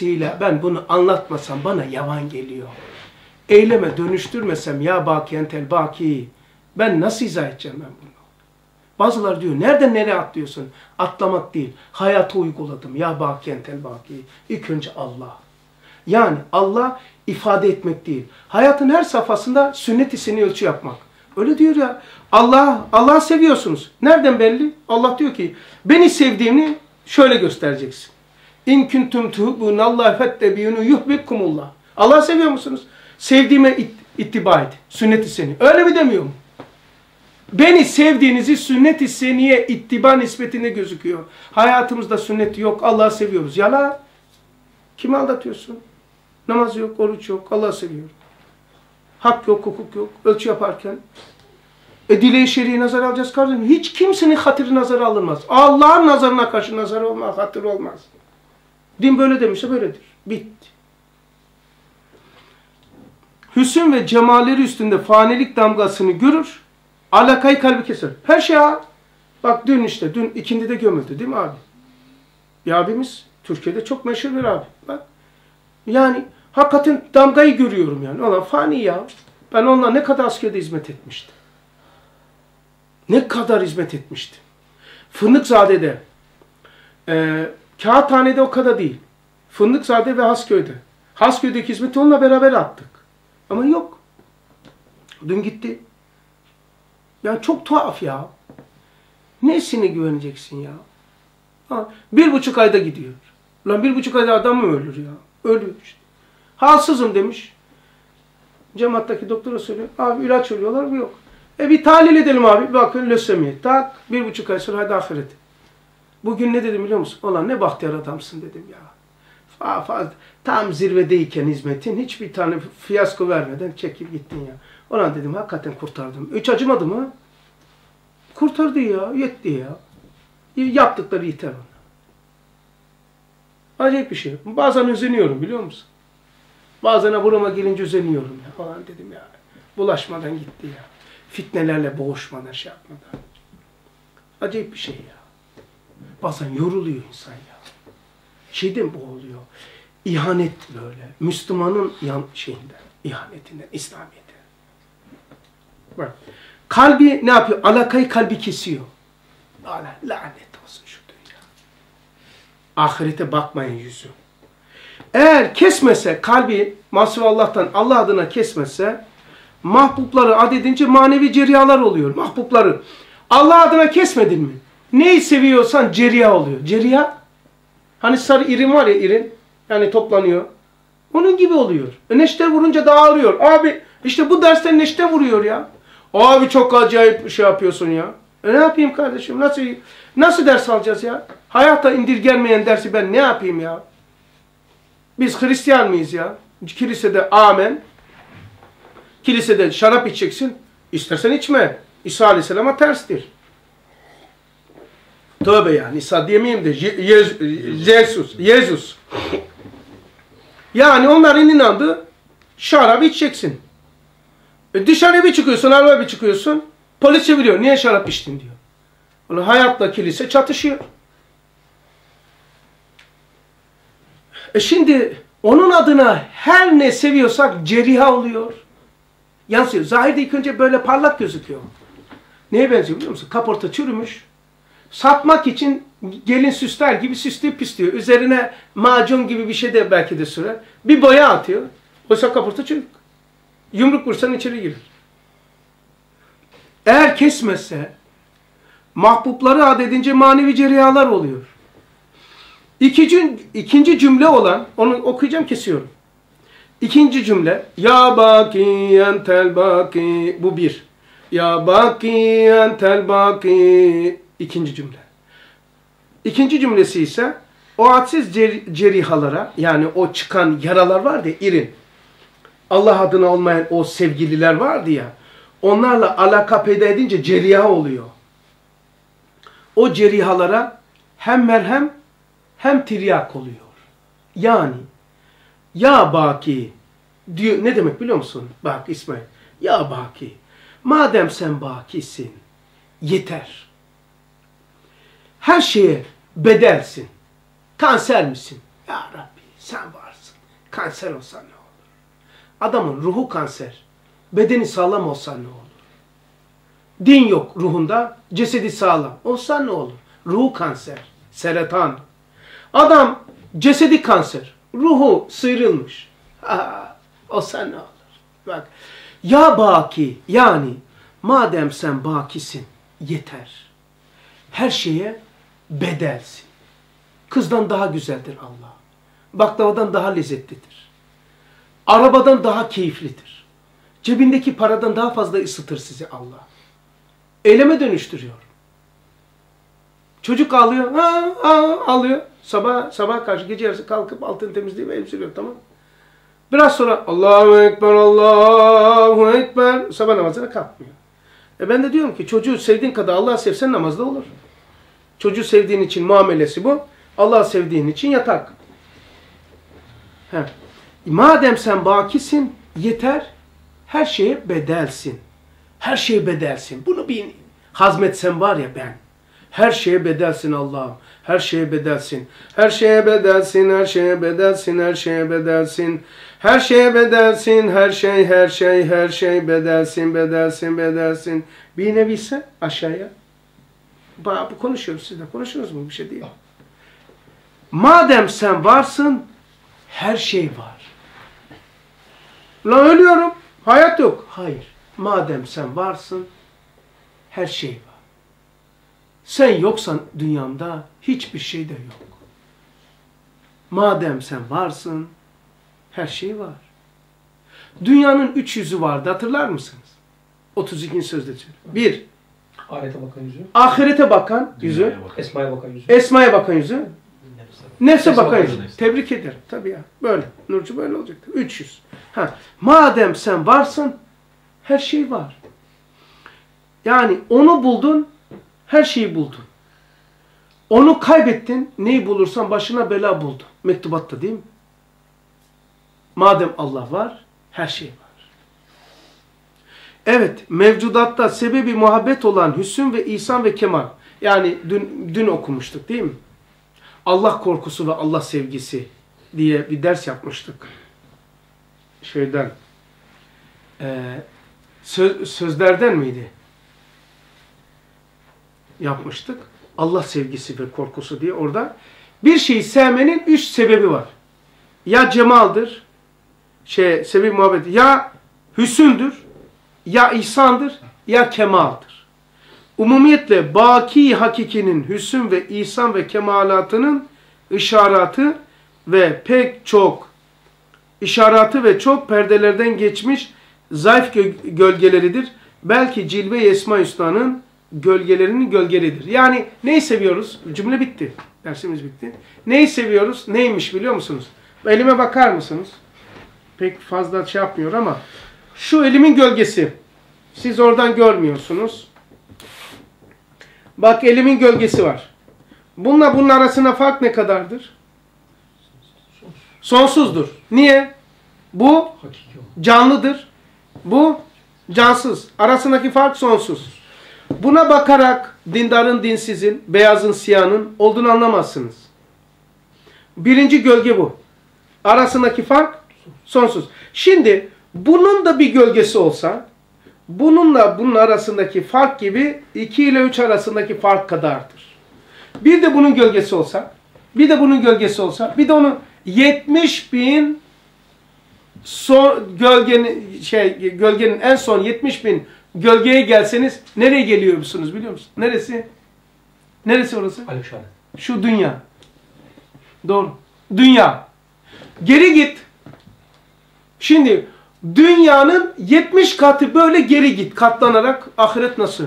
Dolayısıyla ben bunu anlatmasam bana yavan geliyor. Eyleme dönüştürmesem ya bakiyentel baki ben nasıl izah edeceğim ben bunu? Bazıları diyor nereden nereye atlıyorsun? Atlamak değil. Hayata uyguladım. Ya bakiyentel baki. İlk önce Allah. Yani Allah ifade etmek değil. Hayatın her safhasında sünnet-i seni ölçü yapmak. Öyle diyor ya. Allah Allah seviyorsunuz. Nereden belli? Allah diyor ki beni sevdiğini şöyle göstereceksin. İn kuntum tuhibbunallahi fettebiyunu yuhbibkumullah. Allah seviyor musunuz? Sevdiğime it ittiba et. Sünnet-i seni. Öyle mi demiyor mu? Beni sevdiğinizi sünnet-i seniye ittiba nispetinde gözüküyor. Hayatımızda sünnet yok. Allah'ı seviyoruz. Yalan. Kimi aldatıyorsun? Namaz yok, oruç yok. Allah'ı seviyorum. Hak yok, hukuk yok. Ölçü yaparken. E dile şer'i nazar alacağız kardeşim. Hiç kimsenin hatırı nazara alınmaz. Allah'ın nazarına karşı nazar olmaz, hatır olmaz. Din böyle demişse böyledir. Bitti. Hüsn ve cemalleri üstünde fanilik damgasını görür. Alakayı kalbi keser. Her şey ha. Bak dün işte, dün ikindi de gömüldü değil mi abi? Bir abimiz Türkiye'de çok meşhur bir abi. Bak. Yani hakikaten damgayı görüyorum yani. Olan fani ya. Ben onunla ne kadar askerde hizmet etmiştim. Ne kadar hizmet etmiştim. Fındıkzade'de, e, Kağıthane'de o kadar değil. Fındıkzade ve Hasköy'de. Hasköy'deki hizmeti onunla beraber attık. Ama yok. Dün gitti. Yani çok tuhaf ya. Nesine güveneceksin ya? Ha, bir buçuk ayda gidiyor. Lan bir buçuk ayda adam mı ölür ya? Ölüyor işte. Halsızım demiş. Cemaattaki doktora söylüyor. Abi ilaç ölüyorlar mı? Yok. E bir tahlil edelim abi. Bakın lösemi. Tak. Bir buçuk ay sonra hadi ahiret. Bugün ne dedim biliyor musun? Ulan ne bahtiyar adamsın dedim ya. Fa, fa, tam zirvedeyken hizmetin hiçbir tane fiyasko vermeden çekip gittin ya. Ulan dedim hakikaten kurtardım. Hiç acımadı mı? Kurtardı ya. Yetti ya. Yaptıkları yeter ona. Acayip bir şey. Bazen üzeniyorum biliyor musun? Bazen burama gelince üzeniyorum ya falan dedim ya. Bulaşmadan gitti ya. Fitnelerle boğuşmadan şey yapmadan. Acayip bir şey ya. Bazen yoruluyor insan ya. Şeyden boğuluyor. İhanet böyle. Müslümanın yan şeyinden, ihanetinden, İslamiyet'e. Bak. Kalbi ne yapıyor? Alakayı kalbi kesiyor. Allah lanet olsun şu dünya. Ahirete bakmayın yüzü. Eğer kesmese kalbi masum Allah'tan Allah adına kesmese mahbupları adedince manevi ceriyalar oluyor. Mahbupları. Allah adına kesmedin mi? Neyi seviyorsan ceriya oluyor. Ceriya hani sarı irin var ya irin yani toplanıyor. Onun gibi oluyor. E neşter vurunca dağılıyor. Abi işte bu dersten neşter vuruyor ya. Abi çok acayip şey yapıyorsun ya. E ne yapayım kardeşim? Nasıl nasıl ders alacağız ya? Hayata indirgenmeyen dersi ben ne yapayım ya? Biz Hristiyan mıyız ya? Kilisede amen. Kilisede şarap içeceksin. İstersen içme. İsa Aleyhisselam'a terstir. Tövbe yani. İsa diyemeyeyim de. Jesus. Jesus. Yani onların inandığı şarap içeceksin. E dışarıya bir çıkıyorsun, arabaya bir çıkıyorsun. Polis çeviriyor. Niye şarap içtin diyor. Onu hayatla kilise çatışıyor. E şimdi onun adına her ne seviyorsak ceriha oluyor. Yansıyor. Zahirde ilk önce böyle parlak gözüküyor. Neye benziyor biliyor musun? Kaporta çürümüş. Satmak için gelin süsler gibi süsleyip pisliyor. Üzerine macun gibi bir şey de belki de sürer. Bir boya atıyor. Oysa kaporta çürük. Yumruk vursan içeri girer. Eğer kesmezse mahbupları adedince manevi ceriyalar oluyor. İkinci, ikinci cümle olan, onu okuyacağım kesiyorum. İkinci cümle, Ya bakiyen tel baki, bu bir. Ya bakiyen tel baki, ikinci cümle. İkinci cümlesi ise, o hadsiz cer cerihalara, yani o çıkan yaralar vardı ya, irin. Allah adına olmayan o sevgililer vardı ya, onlarla alaka peyda edince ceriha oluyor. O cerihalara hem merhem hem tiryak oluyor. Yani ya baki diyor ne demek biliyor musun? Bak İsmail. Ya baki. Madem sen bakisin yeter. Her şeye bedelsin. Kanser misin? Ya Rabbi Sen varsın. Kanser olsan ne olur? Adamın ruhu kanser. Bedeni sağlam olsa ne olur? Din yok ruhunda, cesedi sağlam. Olsa ne olur? Ruhu kanser, seretan. Adam cesedi kanser, ruhu sıyrılmış. Ha, olsa ne olur? Bak, ya baki yani madem sen bakisin yeter. Her şeye bedelsin. Kızdan daha güzeldir Allah. Baklavadan daha lezzetlidir. Arabadan daha keyiflidir. Cebindeki paradan daha fazla ısıtır sizi Allah. Eyleme dönüştürüyor. Çocuk ağlıyor, ha, ha, ağlıyor. Sabah sabah karşı gece yarısı kalkıp altını temizleyip emziriyor tamam Biraz sonra Allahu Ekber, Allahu Ekber sabah namazına kalkmıyor. E ben de diyorum ki çocuğu sevdiğin kadar Allah sevsen namazda olur. Çocuğu sevdiğin için muamelesi bu. Allah sevdiğin için yatak. He. Madem sen bakisin yeter her şeye bedelsin. Her şeye bedelsin. Bunu bir hazmetsen var ya ben. Her şeye bedelsin Allah'ım. Her şeye bedelsin. Her şeye bedelsin, her şeye bedelsin, her şeye bedelsin. Her şeye bedelsin, her şey, her şey, her şey bedelsin, bedelsin, bedelsin. Bir nevi ise aşağıya. Bu konuşuyoruz sizle. Konuşuyoruz mu? Bir şey değil. Madem sen varsın, her şey var. Lan ölüyorum. Hayat yok. Hayır. Madem sen varsın, her şey var. Sen yoksan dünyamda hiçbir şey de yok. Madem sen varsın, her şey var. Dünyanın üç yüzü vardı hatırlar mısınız? 32. sözde söylüyor. Bir, Ahirete bakan yüzü. ahirete bakan yüzü, Esma'ya bakan yüzü. esmaya bakan yüzü, nefse bakan yüzü. yüzü. Tebrik ederim. Tabii ya. Böyle. Nurcu böyle olacaktı. 300. Ha. Madem sen varsın, her şey var. Yani onu buldun, her şeyi buldun. Onu kaybettin, neyi bulursan başına bela buldun. Mektubatta değil mi? Madem Allah var, her şey var. Evet, mevcudatta sebebi muhabbet olan hüsn ve ihsan ve kemal. Yani dün, dün okumuştuk değil mi? Allah korkusu ve Allah sevgisi diye bir ders yapmıştık. Şeyden, e, söz, sözlerden miydi? Yapmıştık. Allah sevgisi ve korkusu diye orada. Bir şeyi sevmenin üç sebebi var. Ya cemaldir, şey, sebebi muhabbet, ya hüsündür, ya ihsandır, ya kemaldir. Umumiyetle baki hakikinin hüsn ve ihsan ve kemalatının işaratı ve pek çok işaratı ve çok perdelerden geçmiş zayıf gö gölgeleridir. Belki cilve-i Esma Hüsna'nın gölgelerinin gölgeleridir. Yani neyi seviyoruz? Cümle bitti. Dersimiz bitti. Neyi seviyoruz? Neymiş biliyor musunuz? Elime bakar mısınız? Pek fazla şey yapmıyor ama şu elimin gölgesi. Siz oradan görmüyorsunuz. Bak elimin gölgesi var. Bununla bunun arasında fark ne kadardır? Sonsuzdur. Niye? Bu canlıdır. Bu cansız. Arasındaki fark sonsuz. Buna bakarak dindarın dinsizin, beyazın siyahın olduğunu anlamazsınız. Birinci gölge bu. Arasındaki fark sonsuz. Şimdi bunun da bir gölgesi olsa, bununla bunun arasındaki fark gibi 2 ile 3 arasındaki fark kadardır. Bir de bunun gölgesi olsa, bir de bunun gölgesi olsa, bir de onun 70 bin son gölgenin şey gölgenin en son 70 bin gölgeye gelseniz nereye geliyor musunuz biliyor musunuz? Neresi? Neresi orası? Alişan. Şu dünya. Doğru. Dünya. Geri git. Şimdi dünyanın 70 katı böyle geri git katlanarak ahiret nasıl?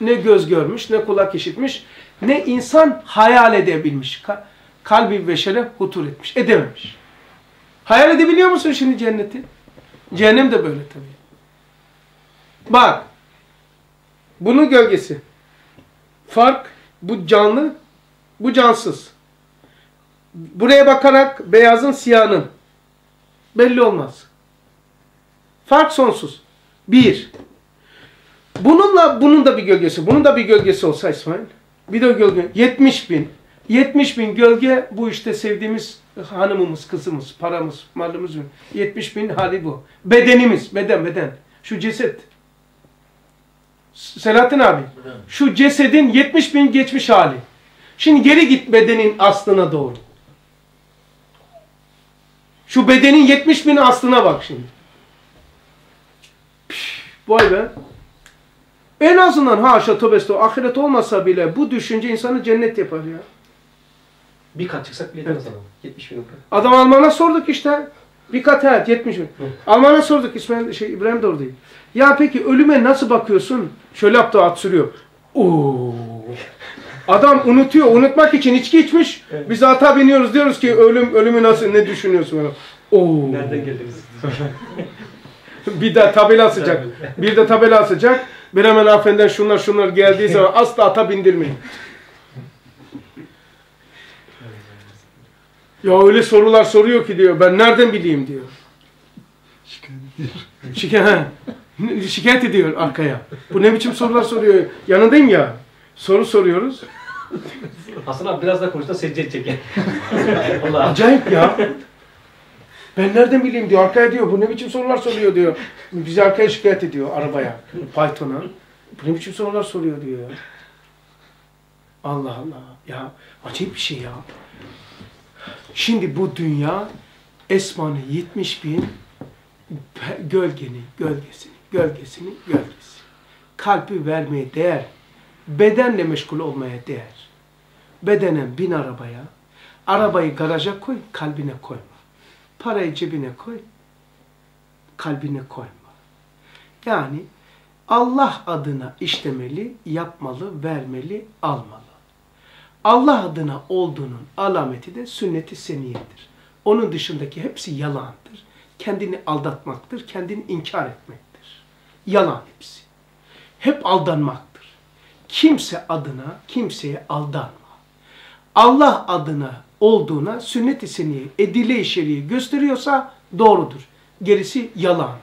Ne göz görmüş, ne kulak işitmiş, ne insan hayal edebilmiş. Ka kalbi beşere hutur etmiş, edememiş. Hayal edebiliyor musun şimdi cenneti? Cehennem de böyle tabii. Bak. Bunun gölgesi. Fark bu canlı, bu cansız. Buraya bakarak beyazın siyahının belli olmaz. Fark sonsuz. Bir. Bununla bunun da bir gölgesi. Bunun da bir gölgesi olsa İsmail. Bir de gölge. 70 bin. 70 bin gölge bu işte sevdiğimiz hanımımız, kızımız, paramız, malımız. 70 bin hali bu. Bedenimiz, beden, beden. Şu ceset. Selahattin abi. Şu cesedin 70 bin geçmiş hali. Şimdi geri git bedenin aslına doğru. Şu bedenin 70 bin aslına bak şimdi. Vay be. En azından haşa tobesto ahiret olmasa bile bu düşünce insanı cennet yapar ya. Bir kat çıksak bile Evet. adam. 70 bin lira. Adam Alman'a sorduk işte. Bir kat evet 70 bin. Alman'a sorduk İsmail şey İbrahim de oradaydı. Ya peki ölüme nasıl bakıyorsun? Şöyle yaptı at sürüyor. Oo. Adam unutuyor. Unutmak için içki içmiş. Evet. Biz ata biniyoruz diyoruz ki ölüm ölümü nasıl ne düşünüyorsun? Oo. Nereden geldiniz? Bir de tabela asacak. Bir de tabela asacak. Bir hemen hanımefendiden şunlar şunlar geldiği zaman asla ata bindirmeyin. Ya öyle sorular soruyor ki diyor. Ben nereden bileyim diyor. Şikayet, şikayet ediyor arkaya. Bu ne biçim sorular soruyor. Yanındayım ya. Soru soruyoruz. Hasan abi biraz daha konuşta secde çeker. Allah. Acayip ya. Ben nereden bileyim diyor. Arkaya diyor. Bu ne biçim sorular soruyor diyor. Bizi arkaya şikayet ediyor arabaya. Python'a. Bu ne biçim sorular soruyor diyor. Allah Allah. Ya acayip bir şey ya. Şimdi bu dünya Esma'nın 70 bin gölgeni, gölgesini, gölgesini, gölgesi. Kalbi vermeye değer. Bedenle meşgul olmaya değer. Bedenen bin arabaya. Arabayı garaja koy, kalbine koyma. Parayı cebine koy, kalbine koyma. Yani Allah adına işlemeli, yapmalı, vermeli, almalı. Allah adına olduğunun alameti de sünnet-i seniyedir. Onun dışındaki hepsi yalandır. Kendini aldatmaktır, kendini inkar etmektir. Yalan hepsi. Hep aldanmaktır. Kimse adına kimseye aldanma. Allah adına olduğuna sünnet-i seniye, edile-i şeriye gösteriyorsa doğrudur. Gerisi yalan.